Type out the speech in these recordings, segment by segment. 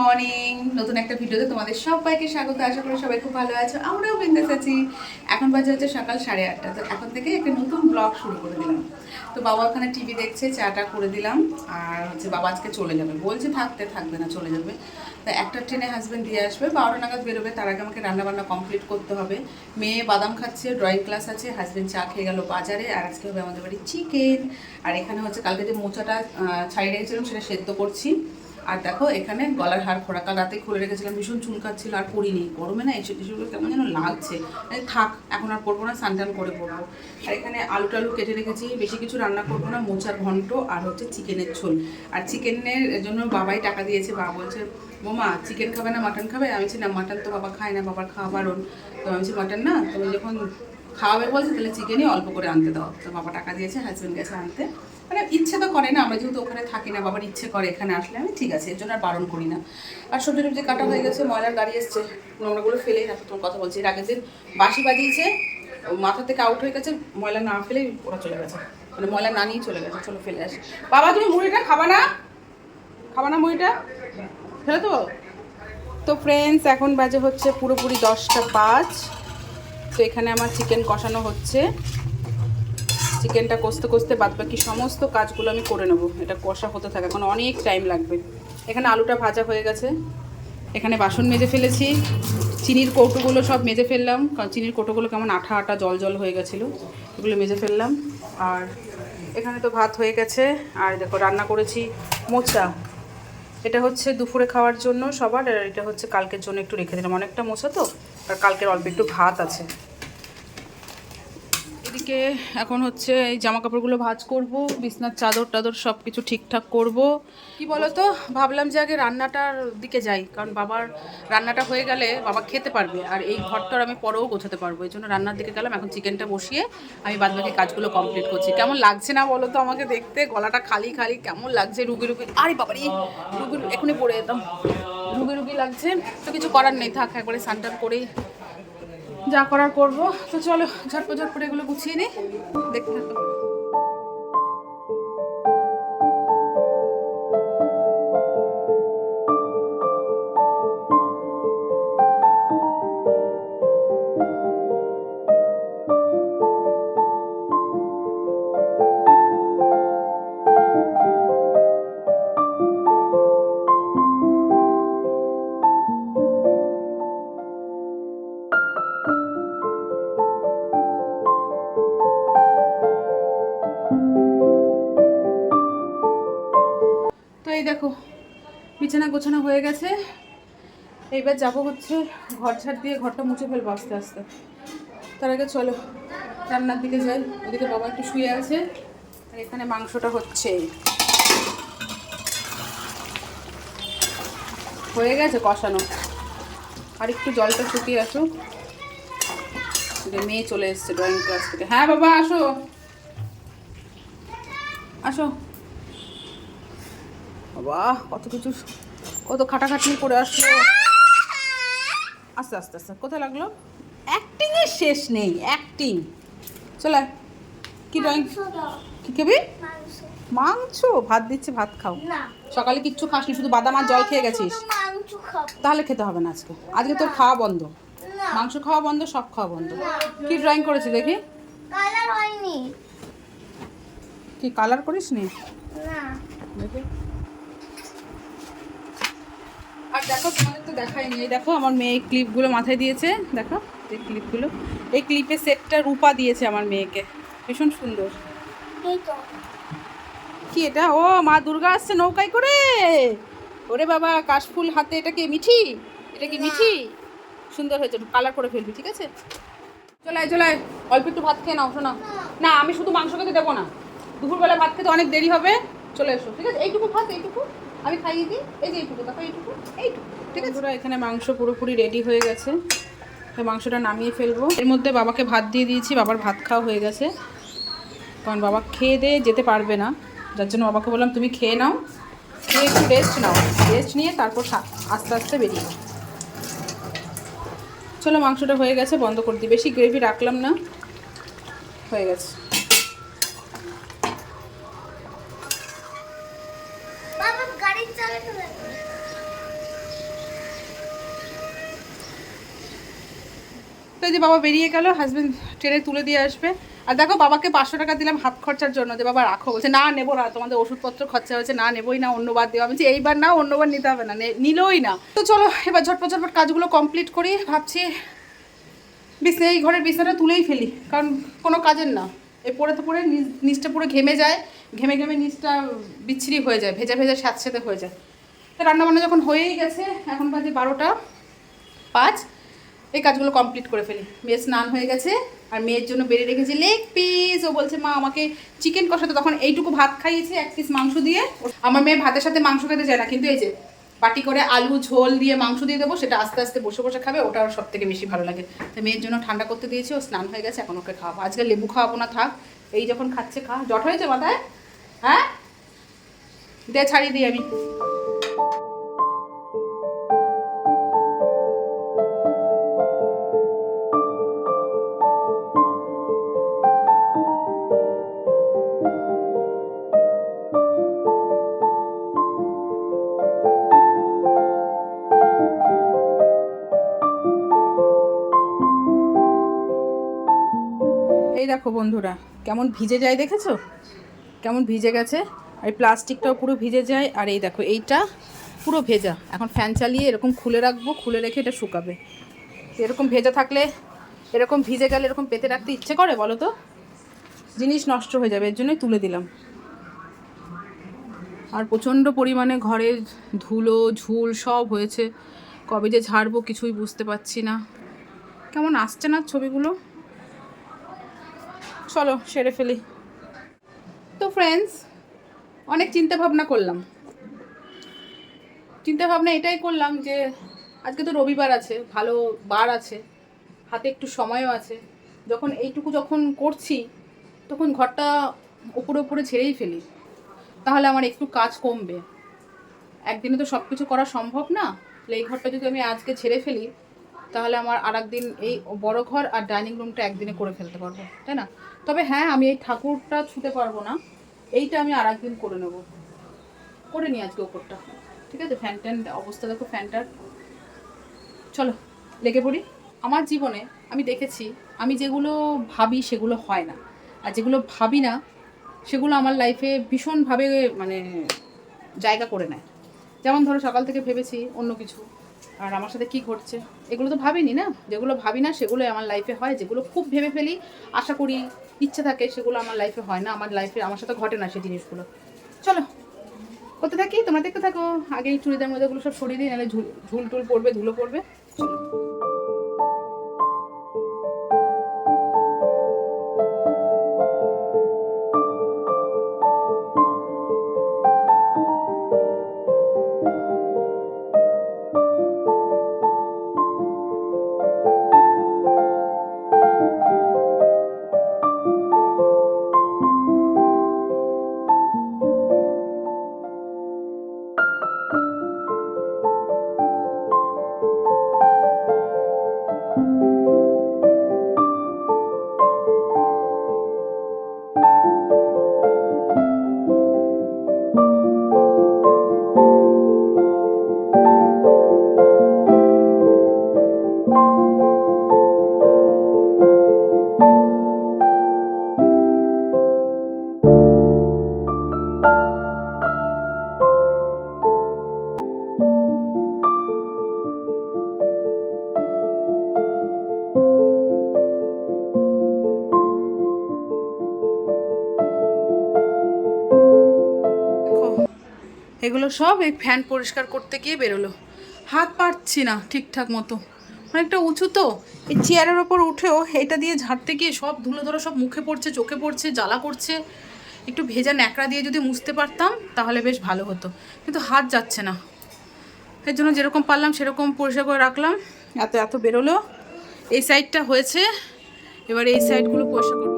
Morning নতুন একটা ভিডিওতে তোমাদের সবাইকে স্বাগত। আশা করি সবাই খুব ভালো আছো। আমরাও বিন্দাস আছি। এখন বাজে হচ্ছে সকাল সাড়ে আটটা। তো এখন থেকে একটা নতুন ব্লগ শুরু করে দিলাম। তো বাবা ওখানে টিভি দেখছে, চাটা করে দিলাম। আর হচ্ছে বাবা আজকে চলে যাবে। বলছে থাকতে থাকবে না, চলে যাবে। তো একটা ট্রেনে হাজব্যান্ড দিয়ে আসবে। বারোটা নাগাদ বেরোবে। তার আগে আমাকে রান্নাবান্না কমপ্লিট করতে হবে। মেয়ে বাদাম খাচ্ছে ড্রয়িং ক্লাস আছে। হাজব্যান্ড চা খেয়ে গেল বাজারে। আর আজকে হবে আমাদের বাড়ি চিকেন আর এখানে হচ্ছে কালকে যে মোচাটা ছাড়িয়ে রেখেছিলাম, সেটা সেদ্ধ করছি। আর দেখো, এখানে গলার হার খোড়া কাল রাতে খুলে রেখেছিলাম, ভীষণ চুলকাচ্ছিল, আর পরিনি। গরমে না এসে টিসুগুলো কেমন যেন লাগছে। থাক, এখন আর পরবো না স্নান টান করে পরবো। আর এখানে আলু টালু কেটে রেখেছি, বেশি কিছু রান্না করব না, মোচার ঘন্ট আর হচ্ছে চিকেনের ঝোল। আর চিকেনের জন্য বাবাই টাকা দিয়েছে, বাবা বলছে বোমা চিকেন খাবে না, মাটন খাবে? আমি বলছি, না, মাটন তো বাবা খায় না, বাবার খাওয়া বারণ। তো আমি বলছি, মাটন না? তুমি যখন খাওয়াবে বলছে তাহলে চিকেনই অল্প করে আনতে দাও। তো বাবা টাকা দিয়েছে হাজব্যান্ড গেছে আনতে। মানে ইচ্ছে তো করে না, আমরা যেহেতু ওখানে থাকি না, বাবার ইচ্ছে করে এখানে আসলে, আমি ঠিক আছে, এর জন্য আর বারণ করি না। আর সবজি টবজি কাটা হয়ে গেছে, ময়লার গাড়ি এসছে, নোংরাগুলো ফেলেই রাখো তোমার কথা বলছি, এর আগের দিন বাসি বাজিয়েছে মাথা থেকে আউট হয়ে গেছে, ময়লা না ফেলেই ওরা চলে গেছে। মানে ময়লা না নিয়ে চলে গেছে, চলো ফেলে আসি। বাবা, তুমি মুড়িটা খাবা না? খাবা না মুড়িটা? ফেলে তো? তো ফ্রেন্ডস এখন বাজে হচ্ছে পুরোপুরি দশটা পাঁচ। তো এখানে আমার চিকেন কষানো হচ্ছে। চিকেনটা কষতে কষতে বাদ বাকি সমস্ত কাজগুলো আমি করে নেব। এটা কষা হতে থাকে, এখন অনেক টাইম লাগবে। এখানে আলুটা ভাজা হয়ে গেছে। এখানে বাসন মেজে ফেলেছি। চিনির কৌটোগুলো সব মেজে ফেললাম, কারণ চিনির কৌটোগুলো কেমন আঠা আঠা জল জল হয়ে গেছিল, এগুলো মেজে ফেললাম। আর এখানে তো ভাত হয়ে গেছে। আর দেখো, রান্না করেছি মোচা। এটা হচ্ছে দুপুরে খাওয়ার জন্য সবার, আর এটা হচ্ছে কালকের জন্য একটু রেখে দিলাম। অনেকটা মোচা তো, আর কালকের অল্প একটু ভাত আছে। এদিকে এখন হচ্ছে এই জামা কাপড়গুলো ভাজ করব, বিছনার চাদর টাদর সব কিছু ঠিকঠাক করব। কি বলো তো ভাবলাম যে আগে রান্নাটার দিকে যাই, কারণ বাবার রান্নাটা হয়ে গেলে বাবা খেতে পারবে, আর এই ঘরটার আমি পরেও গোছাতে পারব। এই জন্য রান্নার দিকে গেলাম, এখন চিকেনটা বসিয়ে আমি বাদ বাকি কাজগুলো কমপ্লিট করছি। কেমন লাগছে না বলো তো আমাকে দেখতে? গলাটা খালি খালি, কেমন লাগছে? রুগী রুগী, আরে বাবারি রুগী এখনই পড়ে যেতাম। রুগী রুগী লাগছে, তো কিছু করার নেই, থাক, একবারে সানটান করেই যা করার করব। তো চলো ঝটপট ঝটপট এগুলো গুছিয়ে নিই দেখতে থাকো। দেখো, বিছানা গোছানো হয়ে গেছে। এইবার যাব হচ্ছে ঘর ঝাড় দিয়ে ঘরটা মুছে ফেলব আস্তে আস্তে। তার আগে চলো, রান্নার দিকে যাই। ওদিকে বাবা একটু শুয়ে আছে। আর এখানে মাংসটা হচ্ছে। হয়ে গেছে কষানো। আর একটু জলটা শুকিয়ে আসো মেয়ে চলে এসছে ড্রয়িং ক্লাস থেকে। হ্যাঁ বাবা, আসো। আসো। বাবা কত কিছু কত খাটাখাটনি করে আসলো। আস্তে আস্তে আস্তে কোথায় লাগল? অ্যাক্টিং এর শেষ নেই অ্যাক্টিং চলে কি ড্রয়িং কি খাবি? মাংস। ভাত দিচ্ছে ভাত খাও। সকালে কিচ্ছু খাসনি শুধু বাদাম আর জল খেয়ে গেছিস। তাহলে খেতে হবে না আজকে। আজকে তোর খাওয়া বন্ধ। মাংস খাওয়া বন্ধ সব খাওয়া বন্ধ। কি ড্রয়িং করেছি দেখি? কালার হয়নি। কি কালার করিস নি না। দেখি। আর দেখো তোমাদের তো দেখাইনি এই দেখো আমার মেয়ে ক্লিপগুলো মাথায় দিয়েছে। দেখো এই ক্লিপগুলো এই ক্লিপের সেটটা রূপা দিয়েছে আমার মেয়েকে। ভীষণ সুন্দর। কি এটা? ও মা দুর্গা আসছে নৌকায় করে। ওরে বাবা কাশফুল হাতে এটা কি মিঠি? এটা কি মিঠি? সুন্দর হয়েছে কালার করে ফেলবি ঠিক আছে? চলে চলে অল্প একটু ভাত খেয়ে নাও শোনা। না আমি শুধু মাংস খেতে দেবো না। দুপুরবেলা ভাত খেতে অনেক দেরি হবে। চলে এসো ঠিক আছে? এইটুকু ভাত এইটুকু। আমি খাইয়ে দিই, এই যে এইটুকু, দেখো এইটুকু এইটুকু, ঠিক আছে? এখানে মাংস পুরোপুরি রেডি হয়ে গেছে। তো মাংসটা নামিয়ে ফেলব। এর মধ্যে বাবাকে ভাত দিয়ে দিয়েছি, বাবার ভাত খাওয়া হয়ে গেছে। কারণ বাবা খেয়ে দিয়ে যেতে পারবে না। যার জন্য বাবাকে বললাম, তুমি খেয়ে নাও, খেয়ে একটু রেস্ট নাও। রেস্ট নিয়ে তারপর আস্তে আস্তে বেরিয়ে। চলো, মাংসটা হয়ে গেছে, বন্ধ করে দিই। বেশি গ্রেভি রাখলাম না। হয়ে গেছে বাবা গাড়ি চালাতে লাগবে যে বাবা বেরিয়ে গেল হাজব্যান্ড ট্রেনে তুলে দিয়ে আসবে। আর দেখো বাবাকে পাঁচশো টাকা দিলাম হাত খরচার জন্য। যে বাবা রাখো বলছে না নেব না তোমাদের ওষুধপত্র খরচা হয়েছে না নেবোই না অন্যবার দেওয়া বলছি, এইবার না অন্যবার নিতে হবে না নিলোই না। তো চলো এবার ঝটপট ঝটপট কাজগুলো কমপ্লিট করি। ভাবছি বিছনা এই ঘরের বিছনাটা তুলেই ফেলি কারণ কোনো কাজের না। এ পরে তো পরে নিচ- নিচটা পুরো ঘেমে যায়। ঘেমে ঘেমে নিচটা বিচ্ছিরি হয়ে যায় ভেজা ভেজা স্যাঁতস্যাঁতে হয়ে যায়। তো রান্নাবান্না যখন হয়েই গেছে এখন বাজে বারোটা পাঁচ। এই কাজগুলো কমপ্লিট করে ফেলি। মেয়ে স্নান হয়ে গেছে, আর মেয়ের জন্য বেড়ে রেখেছি লেগ পিস ও বলছে, মা, আমাকে চিকেন কষাতে। তখন এইটুকু ভাত খাইয়েছে, এক পিস মাংস দিয়ে। আমার মেয়ে ভাতের সাথে মাংস খেতে চায় না, কিন্তু এই যে বাটি করে আলু, ঝোল দিয়ে মাংস দিয়ে দেবো, সেটা আস্তে আস্তে বসে বসে খাবে, ওটা সব থেকে বেশি ভালো লাগে। তাই মেয়ের জন্য ঠান্ডা করতে দিয়েছি, ও স্নান হয়ে গেছে, এখন ওকে খাওয়াবো। আজকে লেবু খাওয়াবো না, থাক। এই যখন খাচ্ছে, খা। জট হয়েছে মাথায়? হ্যাঁ? দে, ছাড়িয়ে দিই আমি। দেখো বন্ধুরা, কেমন ভিজে যায় দেখেছ? কেমন ভিজে গেছে? আর প্লাস্টিকটাও পুরো ভিজে যায়, আর এই দেখো, এইটা পুরো ভেজা। এখন ফ্যান চালিয়ে এরকম খুলে রাখব, খুলে রেখে এটা শুকাবে। এরকম ভেজা থাকলে, এরকম ভিজে গেলে এরকম পেতে রাখতে ইচ্ছে করে বলো তো? জিনিস নষ্ট হয়ে যাবে, এর জন্যই তুলে দিলাম। আর প্রচণ্ড পরিমাণে ঘরের ধুলো, ঝুল সব হয়েছে। কবে যে ঝাড়বো কিছুই বুঝতে পারছি না। কেমন আসছে না ছবিগুলো? চলো, সেরে ফেলি। তো ফ্রেন্ডস অনেক চিন্তা ভাবনা করলাম। চিন্তা ভাবনা এটাই করলাম যে, আজকে তো রবিবার আছে, ভালো বার আছে, হাতে একটু সময়ও আছে। যখন এইটুকু যখন করছি, তখন ঘরটা উপরে উপরে ছেড়েই ফেলি। তাহলে আমার একটু কাজ কমবে। একদিনে তো সব কিছু করা সম্ভব না এই ঘরটা যদি আমি আজকে ছেড়ে ফেলি, তাহলে আমার আর একদিন এই বড় ঘর আর ডাইনিং রুমটা একদিনে করে ফেলতে পারব, তাই না? তবে হ্যাঁ আমি এই ঠাকুরটা ছুতে পারব না। এইটা আমি আর একদিন করে নেব। করে নিই আজকে ওপরটা। ঠিক আছে? ফ্যান ট্যান, অবস্থা দেখো ফ্যানটার চলো, লেগে পড়ি। আমার জীবনে আমি দেখেছি, আমি যেগুলো ভাবি সেগুলো হয় না। আর যেগুলো ভাবি না, সেগুলো আমার লাইফে ভীষণভাবে মানে জায়গা করে নেয়। যেমন ধরো সকাল থেকে ভেবেছি অন্য কিছু। আর আমার সাথে কি ঘটছে? এগুলো তো ভাবিনি না? যেগুলো ভাবি না সেগুলো আমার লাইফে হয়। যেগুলো খুব ভেবে ফেলি, আশা করি ইচ্ছে থাকে, সেগুলো আমার লাইফে হয় না। আমার লাইফে আমার সাথে ঘটে না সেই জিনিসগুলো। চলো করতে থাকি? তোমরা দেখতে থাকো। আগে চুড়িদার মধ্যেগুলো সব সরিয়ে দিই, নাহলে ঝুল ঝুল টুল পড়বে, ধুলো পড়বে। চলো। এগুলো সব এই ফ্যান পরিষ্কার করতে গিয়ে বেরোলো। হাত পারছি না ঠিকঠাক মতো। অনেকটা উঁচু তো। এই চেয়ারের ওপর উঠেও এটা দিয়ে ঝাড়তে গিয়ে সব ধুলো ধরো সব মুখে পড়ছে, চোখে পড়ছে, জ্বালা করছে। একটু ভেজা ন্যাকড়া দিয়ে যদি মুছতে পারতাম, তাহলে বেশ ভালো হতো। কিন্তু হাত যাচ্ছে না। এর জন্য যেরকম পারলাম সেরকম পরিষ্কার করে রাখলাম। এত এত বেরোলো। এই সাইডটা হয়েছে। এবার এই সাইডগুলো পরিষ্কার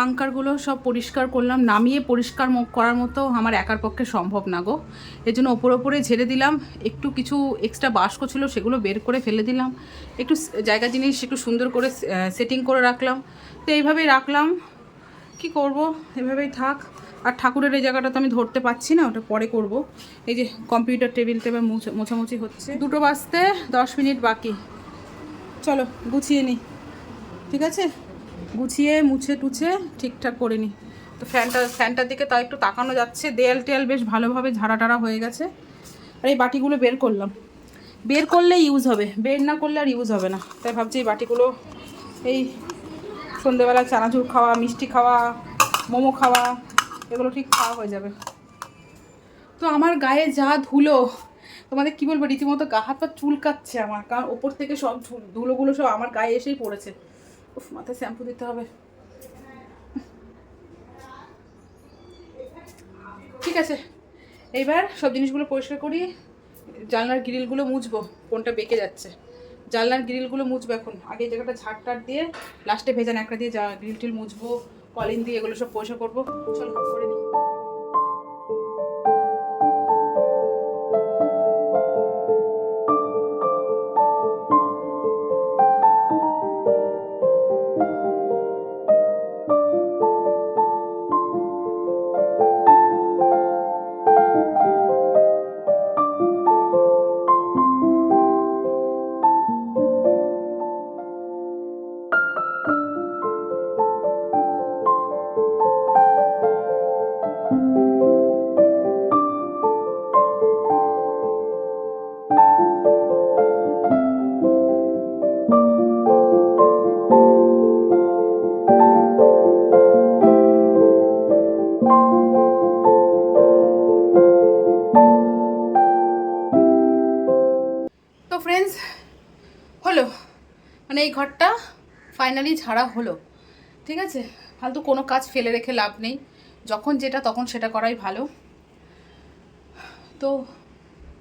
বাংকারগুলো সব পরিষ্কার করলাম, নামিয়ে পরিষ্কার করার মতো আমার একার পক্ষে সম্ভব না গো। এর জন্য ওপরে ওপরে ঝেড়ে দিলাম, একটু কিছু এক্সট্রা বাস্ক ছিল সেগুলো বের করে ফেলে দিলাম, একটু জায়গা জিনিস একটু সুন্দর করে সেটিং করে রাখলাম। তো এইভাবেই রাখলাম, কি করব? এভাবেই থাক। আর ঠাকুরের এই জায়গাটা তো আমি ধরতে পারছি না, ওটা পরে করব। এই যে কম্পিউটার টেবিল টেবিল মোছামুছি হচ্ছে। দুটো বাজতে দশ মিনিট বাকি। চলো, গুছিয়ে নিই ঠিক আছে? গুছিয়ে, মুছে টুছে ঠিকঠাক করে নিই তো ফ্যানটা, ফ্যানটার দিকে তাও একটু তাকানো যাচ্ছে। দেয়াল টেয়াল বেশ ভালোভাবে ঝাড়া টাড়া হয়ে গেছে। আর এই বাটিগুলো বের করলাম। বের করলে ইউজ হবে। বের না করলে আর ইউজ হবে না। তাই ভাবছি এই বাটিগুলো, এই সন্ধেবেলা চানাচুর খাওয়া, মিষ্টি খাওয়া, মোমো খাওয়া, এগুলো ঠিক খাওয়া হয়ে যাবে। তো আমার গায়ে যা ধুলো, তোমাদের কি বলব, রীতিমতো গা হাত পা চুলকাচ্ছে আমার। কারণ ওপর থেকে সব ধুল- ধুলোগুলো সব আমার গায়ে এসেই পড়েছে। উফ, মাথায় শ্যাম্পু দিতে হবে। ঠিক আছে এইবার সব জিনিসগুলো পরিষ্কার করি, জানলার গ্রিলগুলো মুছবো কোনটা বেঁকে যাচ্ছে। জানলার গ্রিলগুলো মুছবো এখন, আগে জায়গাটা ঝাড় টাট দিয়ে লাস্টে ভেজা একটা দিয়ে গ্রিল টিল মুছবো, কলিন দিয়ে এগুলো সব পরিষ্কার করব। চলো, করে ফাইনালি ঝাড়া হলো। ঠিক আছে? ফালতু কোনো কাজ ফেলে রেখে লাভ নেই। যখন যেটা তখন সেটা করাই ভালো। তো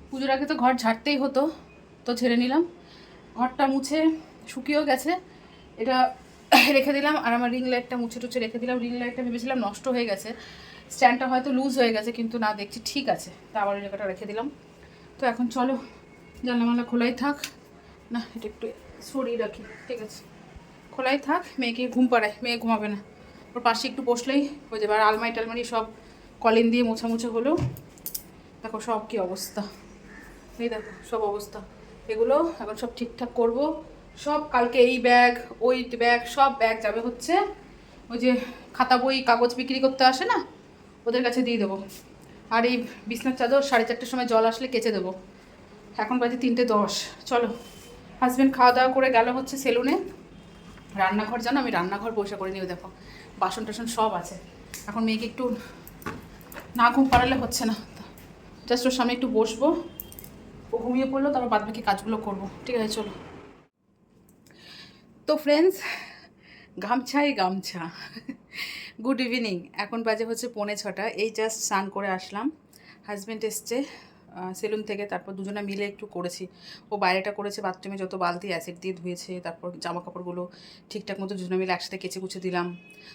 পুজোর আগে তো ঘর ঝাড়তেই হতো। তো ঝেড়ে নিলাম। ঘরটা মুছে শুকিয়েও গেছে। এটা রেখে দিলাম আর আমার রিং লাইটটা মুছে টুছে রেখে দিলাম। রিং লাইটটা ভেবেছিলাম নষ্ট হয়ে গেছে। স্ট্যান্ডটা হয়তো লুজ হয়ে গেছে, কিন্তু না, দেখছি ঠিক আছে। তা আবার জায়গাটা রেখে দিলাম। তো এখন চলো জানলা মালা খোলাই থাক। না, এটা একটু সরিয়ে রাখি। ঠিক আছে। খোলাই থাক, মেয়েকে ঘুম পাড়ায়, মেয়ে ঘুমাবে না। ওর পাশে একটু বসলেই হয়ে যাবে। আর আলমারি টালমারি সব কলিন দিয়ে মোছা মোছা হলো দেখো সব কি অবস্থা। এই দেখো, সব অবস্থা। এগুলো এখন সব ঠিকঠাক করব। সব কালকে এই ব্যাগ, ওই ব্যাগ, সব ব্যাগ যাবে হচ্ছে ওই যে খাতা বই, কাগজ বিক্রি করতে আসে না, ওদের কাছে দিয়ে দেবো। আর এই বিছনার চাদর সাড়ে চারটের সময় জল আসলে কেচে দেবো। এখন বাজে তিনটে দশ। চলো হাজব্যান্ড খাওয়া দাওয়া করে গেল হচ্ছে সেলুনে। রান্নাঘর জানো? আমি রান্নাঘর বসে করে নিও দেখো। বাসন টাসন সব আছে। এখন মেয়েকে একটু না ঘুম পাড়ালে হচ্ছে না। জাস্ট ওর সামনে একটু বসবো। ও ঘুমিয়ে পড়ল, তারপর বাদ বাকি কাজগুলো করব। ঠিক আছে, চলো। তো ফ্রেন্ডস গামছাই গামছা। গুড ইভিনিং এখন বাজে হচ্ছে পৌনে ছটা। এই জাস্ট স্নান করে আসলাম। হাজব্যান্ড এসছে। সেলুন থেকে তারপর দুজনে মিলে একটু করেছি। ও বাইরেটা করেছে, বাথরুমে যত বালতি অ্যাসিড দিয়ে ধুয়েছে, তারপর জামা কাপড়গুলো ঠিকঠাক মতো দুজনে মিলে একসাথে কেচে কুচে দিলাম।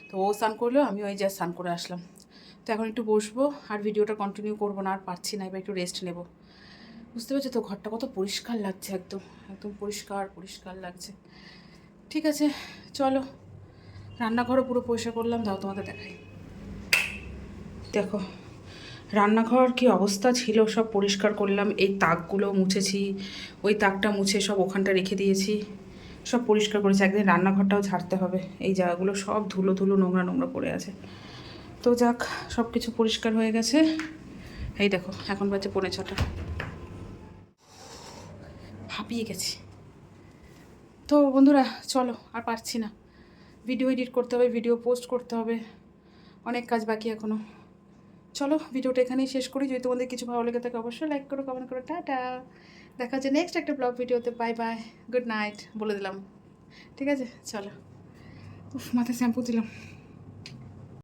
তো ও স্নান করল আমি ওই জাস্ট স্নান করে আসলাম। তো এখন একটু বসবো, আর ভিডিওটা কন্টিনিউ করব না, আর পারছি না, এবার একটু রেস্ট নেব। বুঝতে পারছ তো, ঘরটা কত পরিষ্কার লাগছে একদম একদম পরিষ্কার পরিষ্কার লাগছে। ঠিক আছে, চলো। রান্নাঘরও পুরো পরিষ্কার করলাম, দাও তোমাদের দেখাই। দেখো রান্নাঘর কি অবস্থা ছিল? সব পরিষ্কার করলাম, এই তাকগুলো মুছেছি, ওই তাকটা মুছে সব ওখানটা রেখে দিয়েছি। সব পরিষ্কার করেছি, একদিন রান্নাঘরটাও ঝাড়তে হবে। এই জায়গাগুলো সব ধুলো ধুলো নোংরা নোংরা পড়ে আছে। তো যাক, সব কিছু পরিষ্কার হয়ে গেছে। এই দেখো, এখন বাজে পৌনে ছটা। হাঁপিয়ে গেছি। তো বন্ধুরা, চলো, আর পারছি না। ভিডিও এডিট করতে হবে, ভিডিও পোস্ট করতে হবে। অনেক কাজ বাকি এখনও চলো ভিডিওটা এখানেই শেষ করি। যদি তোমাদের কিছু ভালো লেগে থাকে অবশ্যই লাইক করো কমেন্ট করো, টাটা। দেখা হচ্ছে নেক্সট একটা ব্লগ ভিডিওতে। বাই বাই গুড নাইট বলে দিলাম। ঠিক আছে? চলো। উফ, মাথায় শ্যাম্পু দিলাম।